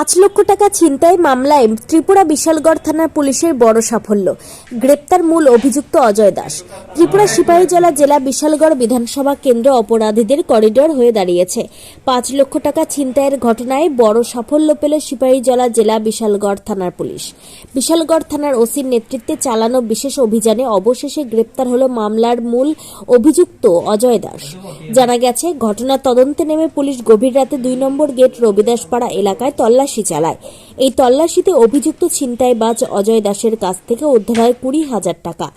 পাঁচ লক্ষ টাকা ছিনতাই মামলায় ত্রিপুরা বিশালগড় থানার পুলিশের বড় সাফল্য। গ্রেপ্তার মূল অভিযুক্ত অজয় দাস। ত্রিপুরা সিপাহীজলা জেলা বিশালগড় বিধানসভা কেন্দ্র অপরাধীদের করিডোর হয়ে দাঁড়িয়েছে। পাঁচ লক্ষ টাকা ছিনতাইয়ের ঘটনায় বড় সাফল্য পেল সিপাহীজলা জেলা বিশালগড় থানার পুলিশ। বিশালগড় থানার ওসির নেতৃত্বে চালানো বিশেষ অভিযানে অবশেষে গ্রেপ্তার হল মামলার মূল অভিযুক্ত অজয় দাস। জানা গেছে ঘটনার তদন্তে নেমে পুলিশ গভীর রাতে দুই নম্বর গেট রবিদাসপাড়া এলাকায় তল্লাশি চালায়। এই তল্লাশিতে অভিযুক্ত ছিনতাইবাজ অজয় দাসের কাছ থেকে উদ্ধার হয় কুড়ি হাজার টাকা।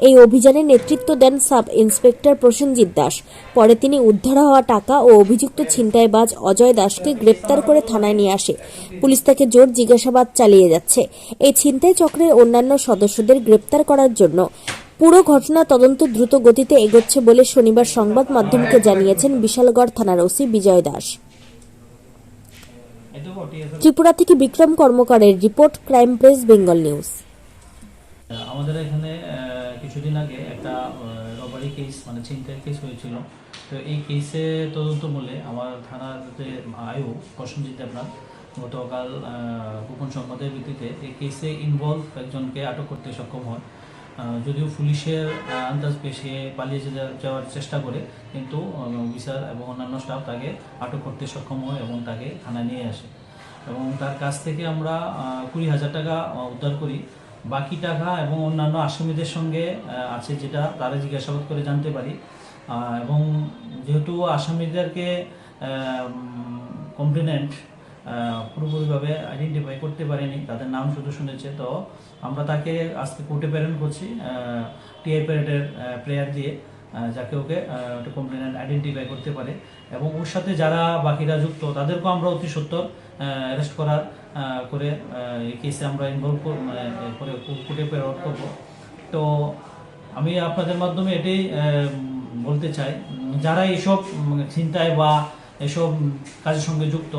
এই অভিযানে নেতৃত্ব দেন সাব ইন্সপেক্টর প্রসেনজিৎ দাস। পরে তিনি উদ্ধার হওয়া টাকা ও অভিযুক্ত ছিনতাইবাজ অজয় দাসকে গ্রেপ্তার করে থানায় নিয়ে আসে। পুলিশ তাকে জোর জিজ্ঞাসাবাদ চালিয়ে যাচ্ছে। এই ছিনতাই চক্রের অন্যান্য সদস্যদের গ্রেপ্তার করার জন্য। পুরো ঘটনা তদন্ত দ্রুত গতিতে এগোচ্ছে বলে শনিবার সংবাদ মাধ্যমকে জানিয়েছেন বিশালগড় থানার ওসি বিজয় দাস। ত্রিপুরা থেকে Bikram কর্মকারের report crime press Bengal news. আমাদের এখানে কিছুদিন আগে একটা রবারি কেস মানে ছিনতাই কেস হয়েছিল। তো এই কেসে তদন্ত মূলে আমার থানার যে আয়ু প্রসেনজিৎ দেবনাথ গতকাল গোপন সংবাদের ভিত্তিতে এই কেসে ইনভলভ একজনকে আটক করতে সক্ষম হয় আহ, যদিও পুলিশের আন্দাজ সে পালিয়ে যাওয়ার চেষ্টা করে, কিন্তু অফিসার এবং অন্যান্য স্টাফ তাকে আটক করতে সক্ষম হয় এবং তাকে থানায় নিয়ে আসে। এবং তার কাছ থেকে আমরা কুড়ি হাজার টাকা উদ্ধার করি। বাকি টাকা এবং অন্যান্য আসামিদের সঙ্গে আছে যেটা তারা জিজ্ঞাসাবাদ করে জানতে পারি। এবং যেহেতু আসামিদেরকে কমপ্লেনেন্ট পুরোপুরিভাবে আইডেন্টিফাই করতে পারেনি, তাদের নাম শুধু শুনেছে। তো আমরা তাকে আজকে কোর্টে প্রেরণ করছি টিআই প্যারেডের প্রেয়ার দিয়ে যাকে ওকে একটা কমপ্লেনেন্ট আইডেন্টিফাই করতে পারে। এবং ওর সাথে যারা বাকিরা যুক্ত, তাদেরকেও আমরা অতি সত্তর অ্যারেস্ট করার করে এই কেসে আমরা ইনভলভ করে কোর্টে প্রেরণ করব। তো আমি আপনাদের মাধ্যমে এটাই বলতে চাই, যারা এইসব চিন্তায় বা এসব কাজের সঙ্গে যুক্ত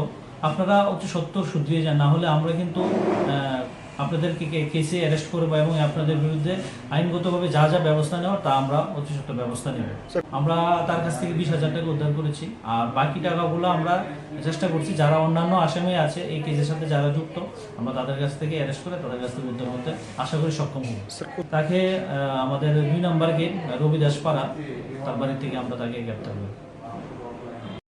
আপনারা অতি সত্তর শুধরিয়ে যান না হলে আমরা কিন্তু আপনাদেরকে কেসে অ্যারেস্ট করব এবং আপনাদের বিরুদ্ধে আইনগতভাবে যা যা ব্যবস্থা নেওয়ার তা আমরা অতি সত্য ব্যবস্থা নেব। আমরা তার কাছ থেকে বিশ হাজার টাকা উদ্ধার করেছি আর বাকি টাকাগুলো আমরা চেষ্টা করছি যারা অন্যান্য আসামি আছে এই কেসের সাথে যারা যুক্ত আমরা তাদের কাছ থেকে অ্যারেস্ট করে তাদের কাছ থেকে উদ্ধার করতে আশা করি সক্ষম হব। তাকে আমাদের দুই নম্বর গেট রবিদাস পাড়া তার বাড়ি থেকে আমরা তাকে গ্রেপ্তার করি।